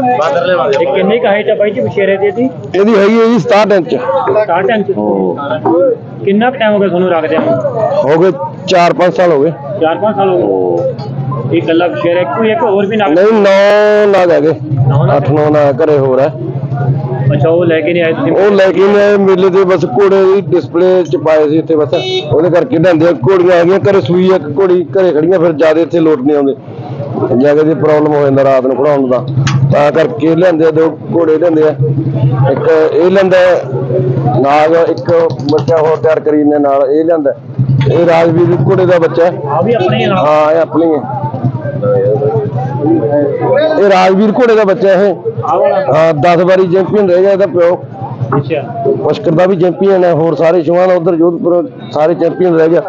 ਇਹ ਕਿੰਨੀ ਕੁ ਹਾਈਟ ਆ ਬਾਈ ਜੀ ਬਸ਼ੇਰੇ ਦੀ ਇਹਦੀ? ਇਹਦੀ ਹੈਗੀ ਹੈ ਜੀ 67 ਇੰਚ। 60 ਇੰਚ। ਕਿੰਨਾ ਕੁ ਟਾਈਮ ਹੋ ਗਿਆ ਤੁਹਾਨੂੰ ਰੱਖਦੇ ਨੂੰ? ਹੋ ਗਏ 4-5 ਸਾਲ ਹੋ ਗਏ। 4-5 ਸਾਲ ਹੋ ਗਏ। ਇਹ ਗੱਲਾਂ ਬਸ਼ੇਰੇ ਕੋਈ ਇੱਕ ਹੋਰ ਵੀ ਨਾਲ? ਨਹੀਂ 9 ਲੱਗ ਹੈਗੇ। ਨੌ ਲੱਗ 8-9 ਨਾ ਘਰੇ ਹੋਰ ਹੈ। ਅੱਛਾ ਉਹ ਲੈ ਕੇ ਨਹੀਂ ਆਏ ਤੁਸੀਂ? ਉਹ ਲੈ ਕੇ ਨੇ ਮੇਲੇ ਤੇ ਬਸ ਘੋੜੇ ਦੀ ਡਿਸਪਲੇ ਚ ਪਾਏ ਸੀ ਇੱਥੇ ਬਸ। ਉਹਦੇ ਕਰਕੇ ਲੈਂਦੇ ਆ ਘੋੜੀਆਂ ਆ ਗਈਆਂ ਘਰੇ ਸੂਈ ਇੱਕ ਘੋੜੀ ਘਰੇ ਖੜੀਆਂ ਫਿਰ ਜ਼ਿਆਦਾ ਇੱਥੇ ਲੋਟ ਨਹੀਂ ਆਉਂਦੇ। ਜਗ੍ਹਾ ਦੀ ਪ੍ਰੋਬਲਮ ਹੋ ਜਾਂਦਾ ਰਾਤ ਨੂੰ ਖੜਾਉਣ ਦਾ। ਤਾਂ ਕਰਕੇ ਲੈਂਦੇ ਦੋ ਘੋੜੇ ਲੈਂਦੇ ਆ। ਇੱਕ ਇਹ ਲੈਂਦਾ ਹੈ, ਨਾਗ ਇੱਕ ਬੱਚਾ ਹੋਰ ਤਿਆਰ ਕਰੀ ਨੇ ਨਾਲ ਇਹ ਲੈਂਦਾ ਇਹ ਰਾਜਵੀਰ ਘੋੜੇ ਦਾ ਬੱਚਾ ਹੈ। ਹੀ ਨਾਲ। ਹਾਂ ਇਹ ਆਪਣੀ ਹੈ ਇਹ ਰਾਜਵੀਰ ਘੋੜੇ ਦਾ ਬੱਚਾ ਇਹ। ਹਾਂ 10 ਵਾਰੀ ਚੈਂਪੀਅਨ ਰਹਿ ਗਿਆ ਇਹਦਾ ਪਿਓ। ਅੱਛਾ। ਪੁਸ਼ਕਰ ਦਾ ਵੀ ਚੈਂਪੀਅਨ ਹੈ ਹੋਰ ਸਾਰੇ ਸ਼ੋਆਂ ਦਾ ਉਧਰ ਜੋਧਪੁਰ ਸਾਰੇ ਚੈਂਪੀਅਨ ਰਹਿ ਗਿਆ।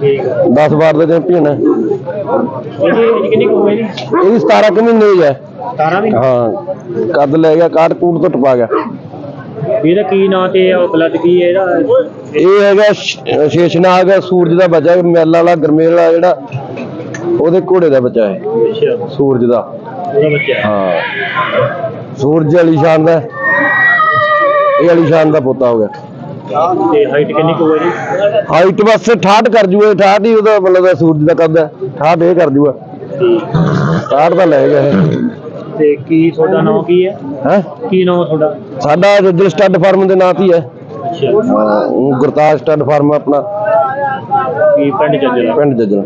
ਠੀਕ ਹੈ 10 ਵਾਰ ਦਾ ਚੈਂਪੀਅਨ ਹੈ। ਇਹਦੀ ਇਹਦੀ ਕਿੰਨੀ ਕੁ ਉਮਰ ਹੈ ਜੀ? ਇਹਦੀ 17 ਕੁ ਮਹੀਨੇ ਦੀ ਹੈ। 17 ਦੀ ਹਾਂ ਕੱਦ ਲੈ ਗਿਆ ਕਾਟ ਕੂਟ ਤੋਂ ਟਪਾ ਗਿਆ। ਇਹਦਾ ਕੀ ਨਾਂ ਤੇ ਆ ਬਲੱਡ ਕੀ ਹੈ ਇਹਦਾ? ਇਹ ਹੈਗਾ ਸ਼- ਸ਼ੇਸ਼ਨਾਗ ਸੂਰਜ ਦਾ ਬੱਚਾ ਹੈ ਮੈਲ ਵਾਲਾ ਗਰਮੇਲ ਵਾਲਾ ਜਿਹੜਾ ਉਹਦੇ ਘੋੜੇ ਦਾ ਬੱਚਾ ਹੈ। ਅੱਛਾ। ਸੂਰਜ ਦਾ। ਉਹਦਾ ਬੱਚਾ ਹੈ। ਹਾਂ। ਸੂਰਜ ਵਾਲੀ ਸ਼ਾਨ ਦਾ ਹੈ। ਇਹ ਵਾਲੀ ਸ਼ਾਨ ਦਾ ਪੋਤਾ ਹੋ ਗਿਆ। ਤੇ ਹਾਈਟ ਕਿੰਨੀ ਕੁ ਹੋਈ ਜੀ ਹਾਈਟ ਬਸ 68 ਕਰ ਜੂਗਾ 68 ਹੀ ਉਹਦਾ ਮਤਲਬ ਹੈ ਸੂਰਜ ਦਾ ਕੱਦ ਹੈ। 68 ਇਹ ਕਰ ਜੂਗਾ। 68 ਦਾ ਲੈ ਗਿਆ ਇਹ। ਤੇ ਕੀ ਤੁਹਾਡਾ ਨਾਮ ਕੀ ਹੈ? ਹੈ? ਕੀ ਨਾਮ ਤੁਹਾਡਾ? ਸਾਡਾ ਰਜਿਸਟਰਡ ਸਟੱਡ ਫਾਰਮ ਦੇ ਨਾਂ ਤੇ ਹੀ ਹੈ। ਉਹ ਗੁਰਤਾਜ ਸਟੱਡ ਫਾਰਮ ਆਪਣਾ। ਕੀ ਪਿੰਡ ਜੱਜਲਾ ਪਿੰਡ ਜੱਜਣਾ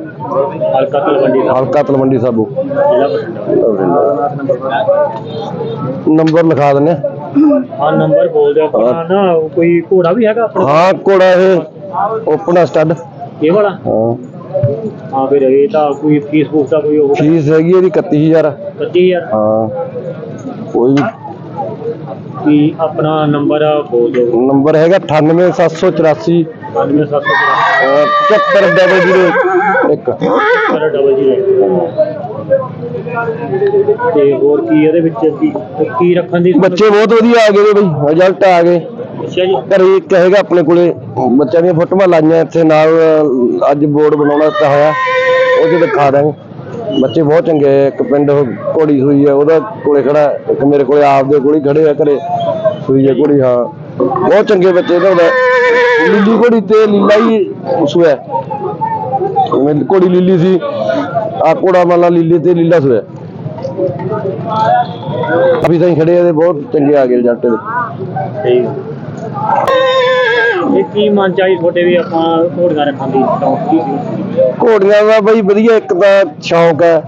ਹਲਕਾ ਤਲਵੰਡੀ ਹਲਕਾ ਤਲਵੰਡੀ ਸਾਬੂ ਨੰਬਰ ਲਿਖਾ ਦਿੰਨੇ ਆ। ਹਾਂ ਨੰਬਰ ਬੋਲ ਦਿਓ ਆਪਣਾ ਨਾ ਕੋਈ ਘੋੜਾ ਵੀ ਹੈਗਾ ਆਪਣਾ? ਹਾਂ ਕੋੜਾ ਇਹ ਓਪਨ ਸਟੱਡ ਇਹ ਵਾਲਾ? ਹਾਂ। ਹਾਂ ਫਿਰ ਇਹ ਤਾਂ ਕੋਈ ਫੇਸਬੁੱਕ ਦਾ ਕੋਈ ਉਹ ਫੀਸ ਹੈਗੀ ਇਹਦੀ 31000 31000 ਹਾਂ। ਕੋਈ ਕੀ ਆਪਣਾ ਨੰਬਰ ਬੋਲ ਦਿਓ। ਨੰਬਰ ਹੈਗਾ 98784 9770 75001 ਡਬਲ ਜੀਰੋ ਤੇ ਹੋਰ ਕੀ ਇਹਦੇ ਵਿੱਚ ਕੀ ਕੀ ਰੱਖਣ ਦੀ ਬੱਚੇ ਬਹੁਤ ਵਧੀਆ ਆ ਗਏ ਬਈ ਰਿਜ਼ਲਟ ਆ ਗਏ। ਅੱਛਾ ਜੀ? ਘਰੇ ਇੱਕ ਹੈਗਾ ਆਪਣੇ ਕੋਲੇ ਬੱਚਿਆਂ ਦੀਆਂ ਫੋਟੋਆਂ ਲਾਈਆਂ ਇੱਥੇ ਨਾਲ ਅੱਜ ਬੋਰਡ ਬਣਾਉਣਾ ਦਿੱਤਾ ਹੋਇਆ। ਉਹ 'ਚ ਦਿਖਾ ਦਾਂਗੇ। ਬੱਚੇ ਬਹੁਤ ਚੰਗੇ ਆ ਇੱਕ ਪਿੰਡ ਘੋੜੀ ਹੋਈ ਹੈ ਉਹਦਾ ਕੋਲੇ ਖੜਾ ਇੱਕ ਮੇਰੇ ਕੋਲੇ ਆਪਦੇ ਕੋਲ ਖੜੇ ਆ ਘਰੇ। ਸੂਈ ਹੈ ਘੋੜੀ ਹਾਂ। ਬਹੁਤ ਚੰਗੇ ਬੱਚੇ ਦਾ। ਲੀਲੀ ਘੋੜੀ ਤੇ ਲੀਲਾ ਹੀ ਸੂਆ ਮੇਰੀ ਘੋੜੀ ਲੀਲੀ ਸੀ ਆ ਘੋੜਾ ਮਾਲਾ ਲੀਲੀ ਤੇ ਲੀਲਾ ਸੂਆ ਅਭੀ ਤਾਂ ਖੜੇ ਆ ਤੇ ਬਹੁਤ ਚੰਗੇ ਆ ਗਏ ਰਿਜ਼ਲਟ ਦੇ ਠੀਕ। ਇਹ ਕੀ ਮਨ ਚਾਹੀ ਤੁਹਾਡੇ ਵੀ ਆਪਾਂ ਘੋੜੀਆਂ ਰੱਖਣ ਦੀ ਸ਼ੌਂਕ ਕੀ ਸੀ? ਘੋੜੀਆਂ ਦਾ ਬਈ ਵਧੀਆ ਇੱਕ ਤਾਂ ਸ਼ੌਂਕ ਹੈ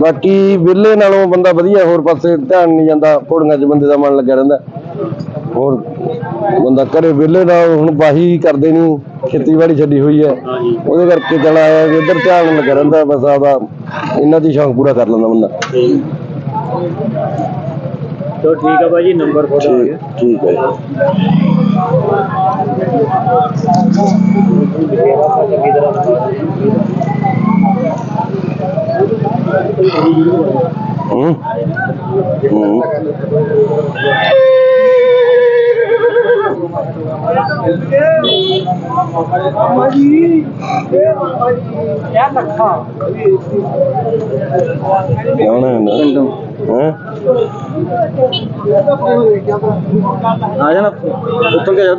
ਬਾਕੀ ਵਿਹਲੇ ਨਾਲੋਂ ਬੰਦਾ ਵਧੀਆ ਹੋਰ ਪਾਸੇ ਧਿਆਨ ਨਹੀਂ ਜਾਂਦਾ ਘੋੜੀਆਂ 'ਚ ਬੰਦੇ ਦਾ ਮਨ ਲੱਗਿਆ ਰਹਿੰਦਾ। ਹੋਰ ਬੰਦਾ ਘਰੇ ਵਿਹਲੇ ਨਾਲ ਹੁਣ ਬਾਹੀ ਕਰਦੇ ਨਹੀਂ ਖੇਤੀਬਾੜੀ ਛੱਡੀ ਹੋਈ ਹੈ। ਉਹਦੇ ਕਰਕੇ ਚਲਾ ਆਇਆ ਕਿ ਇੱਧਰ ਧਿਆਨ ਲੱਗਿਆ ਰਹਿੰਦਾ ਬਸ ਆਪਦਾ ਇਹਨਾਂ ਦੀ ਸ਼ੌਂਕ ਪੂਰਾ ਕਰ ਲੈਂਦਾ ਬੰਦਾ। ਚਲੋ ਠੀਕ ਆ ਬਾਈ ਜੀ ਨੰਬਰ ਤੁਹਾਡਾ ਆ ਗਿਆ। ਠੀਕ ਠੀਕ ਹੈ ਜੀ। ਹੂੰ। ਹੂੰ। ਕੌਣ ਹੈ ਨਾ ਹੈ? ਆ ਜਾਣਾ ਉੱਤੋਂ ਕੇ ਜਾ